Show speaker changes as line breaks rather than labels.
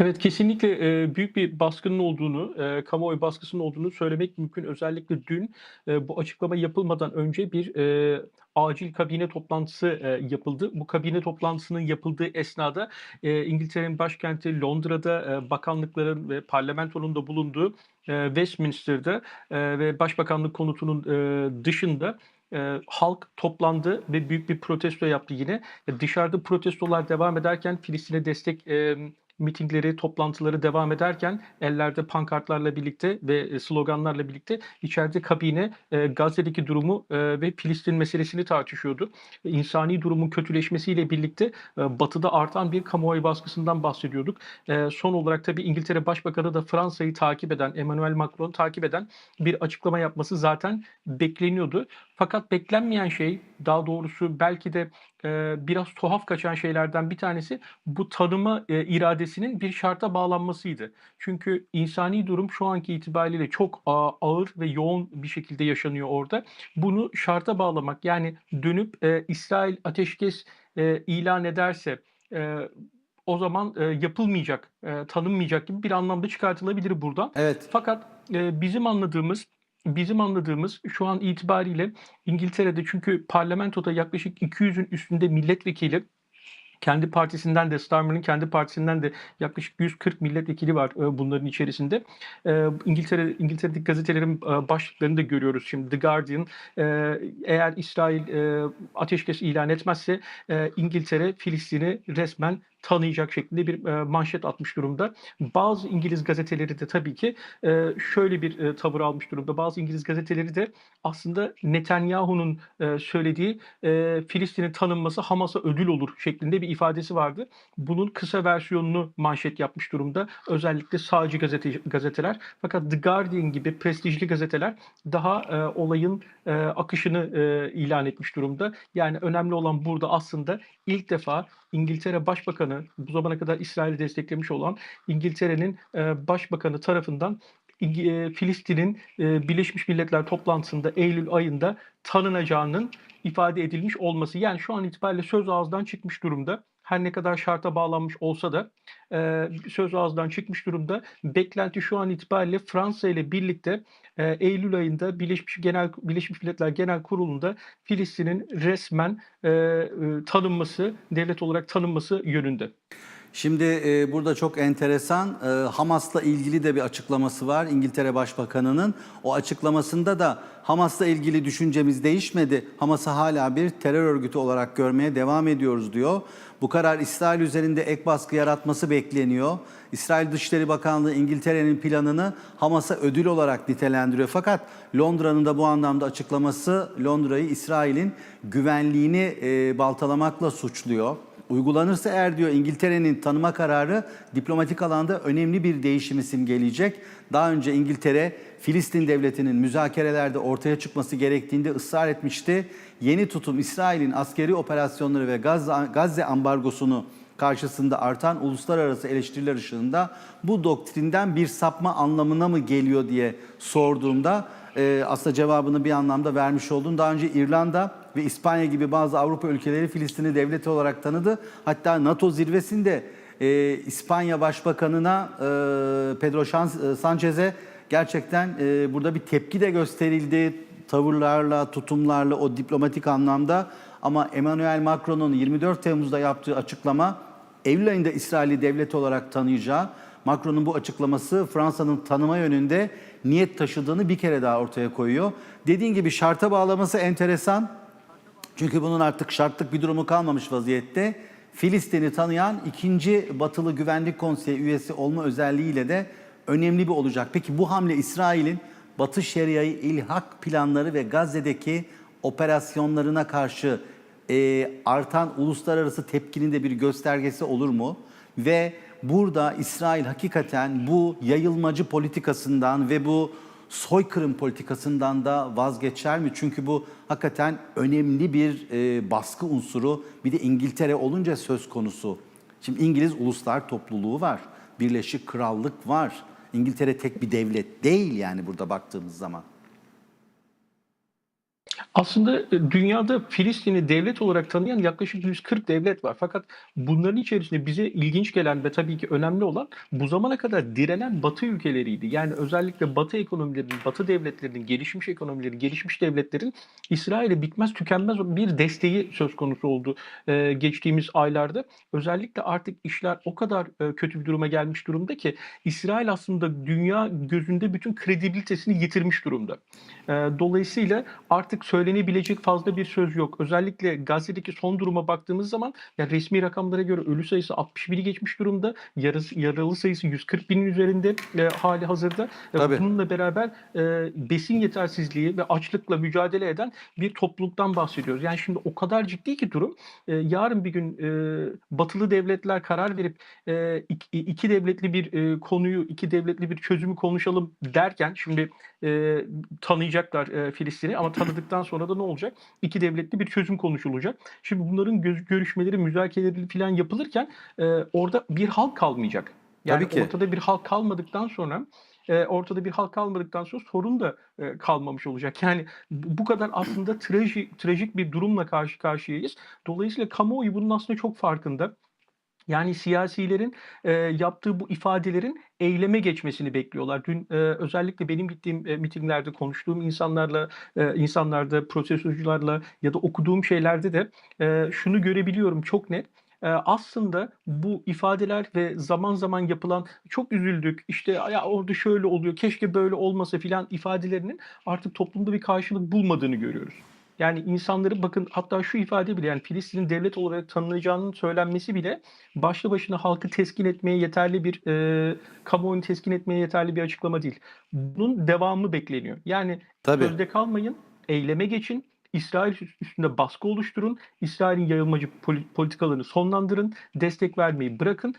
Evet, kesinlikle, eee, büyük bir baskının olduğunu, eee, kamuoyu baskısının olduğunu söylemek mümkün. Özellikle dün, eee, bu açıklama yapılmadan önce bir, eee, acil kabine toplantısı, eee, yapıldı. Bu kabine toplantısının yapıldığı esnada, eee, İngiltere'nin başkenti Londra'da, eee, bakanlıkların ve parlamentonun da bulunduğu, eee, Westminster'da, eee, ve başbakanlık konutunun, eee, dışında, eee, halk toplandı ve büyük bir protesto yaptı yine. E, dışarıda protestolar devam ederken Filistin'e destek, emm, mitingleri, toplantıları devam ederken ellerde pankartlarla birlikte ve, eee, sloganlarla birlikte içeride kabine, eee, Gazze'deki durumu, eee, ve Filistin meselesini tartışıyordu. E, insani durumun kötüleşmesiyle birlikte, Batı'da artan bir kamuoyu baskısından bahsediyorduk. Son olarak tabii İngiltere Başbakanı da Fransa'yı takip eden, Emmanuel Macron'u takip eden bir açıklama yapması zaten bekleniyordu. Fakat beklenmeyen şey, daha doğrusu belki de, eee, biraz tuhaf kaçan şeylerden bir tanesi bu tanıma, eee, iradesinin bir şarta bağlanmasıydı. Çünkü insani durum şu anki itibariyle çok ağa ağır ve yoğun bir şekilde yaşanıyor orada. Bunu şarta bağlamak, yani dönüp, eee, İsrail ateşkes, eee, ilan ederse, eee, o zaman, eee, yapılmayacak, eee, tanınmayacak gibi bir anlam da çıkartılabilir buradan.
Evet.
Fakat, eee, bizim anladığımız bizim anladığımız şu an itibariyle İngiltere'de çünkü parlamentoda yaklaşık 200'ün üstünde milletvekili, kendi partisinden de Starmer'ın kendi partisinden de yaklaşık 140 milletvekili var, eee, bunların içerisinde. Eee, İngiltere İngiltere'deki gazetelerin, eee, başlıklarını da görüyoruz şimdi. The Guardian, eğer İsrail, ateşkes ilan etmezse, İngiltere Filistin'i resmen tanıyacak şeklinde bir, eee, manşet atmış durumda. Bazı İngiliz gazeteleri de tabii ki, eee, şöyle bir, eee, tavır almış durumda. Bazı İngiliz gazeteleri de aslında Netanyahu'nun, eee, söylediği, eee, Filistin'in tanınması Hamas'a ödül olur şeklinde bir ifadesi vardı. Bunun kısa versiyonunu manşet yapmış durumda. Özellikle sağcı gazeteci gazeteler. Fakat The Guardian gibi prestijli gazeteler daha, eee, olayın, eee, akışını, eee, ilan etmiş durumda. Yani önemli olan burada aslında ilk defa İngiltere Başbakanı, bu zamana kadar İsrail'i desteklemiş olan İngiltere'nin, eee, başbakanı tarafından eee, Filistin'in, eee, Birleşmiş Milletler toplantısında eylül ayında tanınacağının ifade edilmiş olması. Yani şu an itibariyle söz ağızdan çıkmış durumda. Her ne kadar şarta bağlanmış olsa da, eee, söz ağızdan çıkmış durumda. Beklenti şu an itibariyle Fransa ile birlikte, eee, eylül ayında Birleşmiş Genel Birleşmiş Milletler Genel Kurulu'nda Filistin'in resmen, eee, ııı, tanınması, devlet olarak tanınması yönünde.
Şimdi e, burada çok enteresan e, Hamas'la ilgili de bir açıklaması var İngiltere Başbakanı'nın. O açıklamasında da Hamas'la ilgili düşüncemiz değişmedi. Hamas'ı hala bir terör örgütü olarak görmeye devam ediyoruz diyor. Bu karar İsrail üzerinde ek baskı yaratması bekleniyor. İsrail Dışişleri Bakanlığı İngiltere'nin planını Hamas'a ödül olarak nitelendiriyor. Fakat Londra'nın da bu anlamda açıklaması Londra'yı İsrail'in güvenliğini e, baltalamakla suçluyor. Uygulanırsa eğer diyor İngiltere'nin tanıma kararı diplomatik alanda önemli bir değişimi simgeleyecek. Daha önce İngiltere Filistin devletinin müzakerelerde ortaya çıkması gerektiğinde ısrar etmişti. Yeni tutum İsrail'in askeri operasyonları ve Gazze, Gazze ambargosunu karşısında artan uluslararası eleştiriler ışığında bu doktrinden bir sapma anlamına mı geliyor diye sorduğumda e, aslında cevabını bir anlamda vermiş oldun. Daha önce İrlanda ve İspanya gibi bazı Avrupa ülkeleri Filistin'i devlet olarak tanıdı. Hatta NATO zirvesinde e, İspanya Başbakanı'na e, Pedro e, Sanchez'e gerçekten e, burada bir tepki de gösterildi. Tavırlarla, tutumlarla o diplomatik anlamda. Ama Emmanuel Macron'un 24 Temmuz'da yaptığı açıklama Eylül ayında İsrail'i devlet olarak tanıyacağı, Macron'un bu açıklaması Fransa'nın tanıma yönünde niyet taşıdığını bir kere daha ortaya koyuyor. Dediğin gibi şarta bağlaması enteresan. Çünkü bunun artık şartlık bir durumu kalmamış vaziyette. Filistin'i tanıyan ikinci Batılı Güvenlik Konseyi üyesi olma özelliğiyle de önemli bir olacak. Peki bu hamle İsrail'in Batı Şeria'yı ilhak planları ve Gazze'deki operasyonlarına karşı e, artan uluslararası tepkinin de bir göstergesi olur mu? Ve burada İsrail hakikaten bu yayılmacı politikasından ve bu soykırım politikasından da vazgeçer mi? Çünkü bu hakikaten önemli bir e, baskı unsuru. Bir de İngiltere olunca söz konusu. Şimdi İngiliz uluslar topluluğu var. Birleşik Krallık var. İngiltere tek bir devlet değil yani burada baktığımız zaman.
Aslında e, dünyada Filistin'i devlet olarak tanıyan yaklaşık 140 devlet var. Fakat bunların içerisinde bize ilginç gelen ve tabii ki önemli olan bu zamana kadar direnen Batı ülkeleriydi. Yani özellikle Batı ekonomilerinin, Batı devletlerinin, gelişmiş ekonomilerin, gelişmiş devletlerin İsrail'e bitmez tükenmez bir desteği söz konusu oldu e, geçtiğimiz aylarda. Özellikle artık işler o kadar e, kötü bir duruma gelmiş durumda ki İsrail aslında dünya gözünde bütün kredibilitesini yitirmiş durumda. Dolayısıyla artık söylenebilecek fazla bir söz yok. Özellikle Gazze'deki son duruma baktığımız zaman ya resmi rakamlara göre ölü sayısı 61'i geçmiş durumda. Yarısı, yaralı sayısı 140 binin üzerinde e, hali hazırda. E,
Tabii.
bununla beraber e, besin yetersizliği ve açlıkla mücadele eden bir topluluktan bahsediyoruz. Yani şimdi o kadar ciddi ki durum. E, yarın bir gün e, batılı devletler karar verip e, iki, iki devletli bir e, konuyu, iki devletli bir çözümü konuşalım derken şimdi e, tanıyacaklar e, Filistin'i ama tanıdıktan sonra da ne olacak? İki devletli bir çözüm konuşulacak. Şimdi bunların görüşmeleri, müzakereleri falan yapılırken e, orada bir halk kalmayacak. Yani
Tabii ki.
ortada bir halk kalmadıktan sonra e, ortada bir halk kalmadıktan sonra sorun da e, kalmamış olacak. Yani bu kadar aslında trajik, trajik bir durumla karşı karşıyayız. Dolayısıyla kamuoyu bunun aslında çok farkında. Yani siyasilerin e, yaptığı bu ifadelerin eyleme geçmesini bekliyorlar. Dün e, özellikle benim gittiğim e, mitinglerde konuştuğum insanlarla, e, insanlarda, protestocularla ya da okuduğum şeylerde de e, şunu görebiliyorum çok net. Aslında bu ifadeler ve zaman zaman yapılan çok üzüldük işte ya orada şöyle oluyor keşke böyle olmasa filan ifadelerinin artık toplumda bir karşılık bulmadığını görüyoruz. Yani insanları bakın hatta şu ifade bile yani Filistin'in devlet olarak tanınacağının söylenmesi bile başlı başına halkı teskin etmeye yeterli bir e, kamuoyunu teskin etmeye yeterli bir açıklama değil. Bunun devamı bekleniyor. Yani
Tabii.
sözde kalmayın, eyleme geçin, İsrail üstünde baskı oluşturun, İsrail'in yayılmacı poli- politikalarını sonlandırın, destek vermeyi bırakın